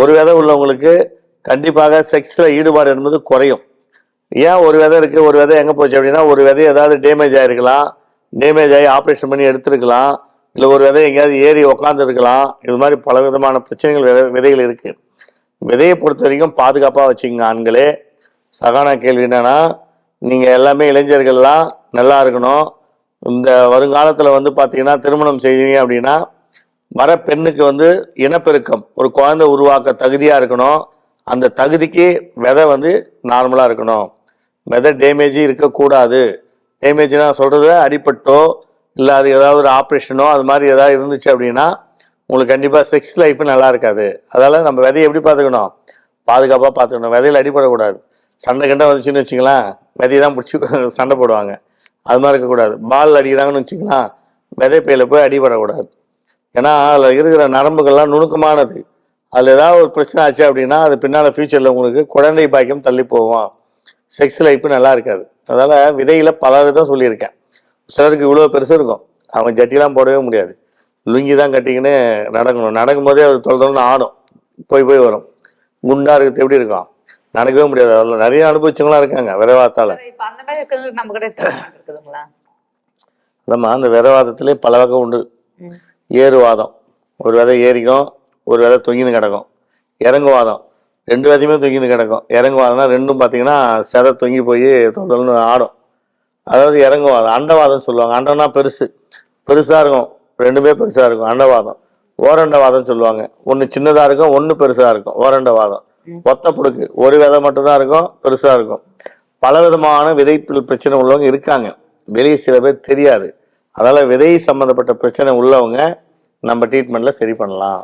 ஒரு விதை உள்ளவங்களுக்கு கண்டிப்பாக செக்ஸில் ஈடுபாடு என்பது குறையும். ஏன் ஒரு விதை இருக்குது ஒரு விதை எங்கே போச்சு அப்படின்னா ஒரு விதை ஏதாவது டேமேஜ் ஆகிருக்கலாம் டேமேஜ் ஆகி ஆப்ரேஷன் பண்ணி எடுத்திருக்கலாம் இல்லை ஒரு விதை எங்கேயாவது ஏறி உக்காந்துருக்கலாம் இது மாதிரி பல விதமான பிரச்சனைகள் விதை விதைகள் இருக்குது விதையை பொறுத்த வரைக்கும் பாதுகாப்பாக வச்சுக்கோங்க ஆண்களே. சகானா கேள்வி என்னென்னா நீங்கள் எல்லாமே இளைஞர்கள்லாம் நல்லா இருக்கணும். இந்த வருங்காலத்தில் வந்து பார்த்தீங்கன்னா திருமணம் செய்வீங்க அப்படின்னா வர பெண்ணுக்கு வந்து இனப்பெருக்கம் ஒரு குழந்தை உருவாக்க தகுதியாக இருக்கணும். அந்த தகுதிக்கு விதை வந்து நார்மலாக இருக்கணும். விதை டேமேஜ் இருக்கக்கூடாது. டேமேஜ்னா சொல்கிறது அடிப்பட்டோ இல்லை அது ஏதாவது ஒரு ஆப்ரேஷனோ அது மாதிரி ஏதாவது இருந்துச்சு அப்படின்னா உங்களுக்கு கண்டிப்பாக செக்ஸ் லைஃப் நல்லா இருக்காது. அதால் நம்ம விதையை எப்படி பார்த்துக்கணும்? பாதுகாப்பாக பார்த்துக்கணும். விதையில் அடிப்படக்கூடாது சண்டை கண்டை வந்துச்சுன்னு வச்சுக்கலாம் விதையை தான் பிடிச்சி சண்டை போடுவாங்க. அது மாதிரி இருக்கக்கூடாது. பால் அடிக்கிறாங்கன்னு வச்சுக்கலாம் விதை பையில போய் அடிபடக்கூடாது. ஏன்னா அதில் இருக்கிற நரம்புகள்லாம் நுணுக்கமானது. அதில் ஏதாவது ஒரு பிரச்சனை ஆச்சு அப்படின்னா அது பின்னால் ஃப்யூச்சரில் உங்களுக்கு குழந்தை பாக்கியம் தள்ளி போகும். செக்ஸ் லைஃப் நல்லா இருக்காது. அதனால் விதையில் பல விதம் சொல்லியிருக்கேன். சிலருக்கு இவ்வளோ பெருசு இருக்கும். அவங்க ஜட்டிலாம் போடவே முடியாது. லுங்கி தான் கட்டிக்கின்னு நடக்கணும். நடக்கும்போதே அது தொலை தொலைன்னு ஆடும். போய் போய் வரும். குண்டா இருக்கிறது எப்படி இருக்கும்? நடக்கவே முடியாது. அதில் நிறைய அனுபவிச்சவங்களாம் இருக்காங்க விரைவாத்தால். நம்ம அந்த விரைவாதத்திலே பல வகை உண்டு. ஏறுவாதம். ஒரு விதை ஏறிக்கும் ஒரு விதை தொங்கின்னு கிடக்கும். இறங்குவாதம். ரெண்டு விதையுமே தொங்கின்னு கிடக்கும். இறங்குவாதம்னா ரெண்டும் பார்த்தீங்கன்னா செதை தொங்கி போய் தொந்தல்னு ஆடும். அதாவது இறங்குவாதம். அண்டவாதம் சொல்லுவாங்க. அண்டம்னா பெருசு. பெருசாக இருக்கும். ரெண்டுமே பெருசாக இருக்கும். அண்டவாதம். ஓரண்டவாதம் சொல்லுவாங்க. ஒன்று சின்னதாக இருக்கும் ஒன்று பெருசாக இருக்கும். ஓரண்டவாதம். ம். ஒத்த புடுக்கு. ஒரு விதை மட்டும்தான் இருக்கும் பெருசாக இருக்கும். பல விதமான விதைப்பில் பிரச்சனை உள்ளவங்க இருக்காங்க. வெளியே சில பேர் தெரியாது. அதனால் விதை சம்மந்தப்பட்ட பிரச்சனை உள்ளவங்க நம்ம ட்ரீட்மெண்ட்டில் சரி பண்ணலாம்.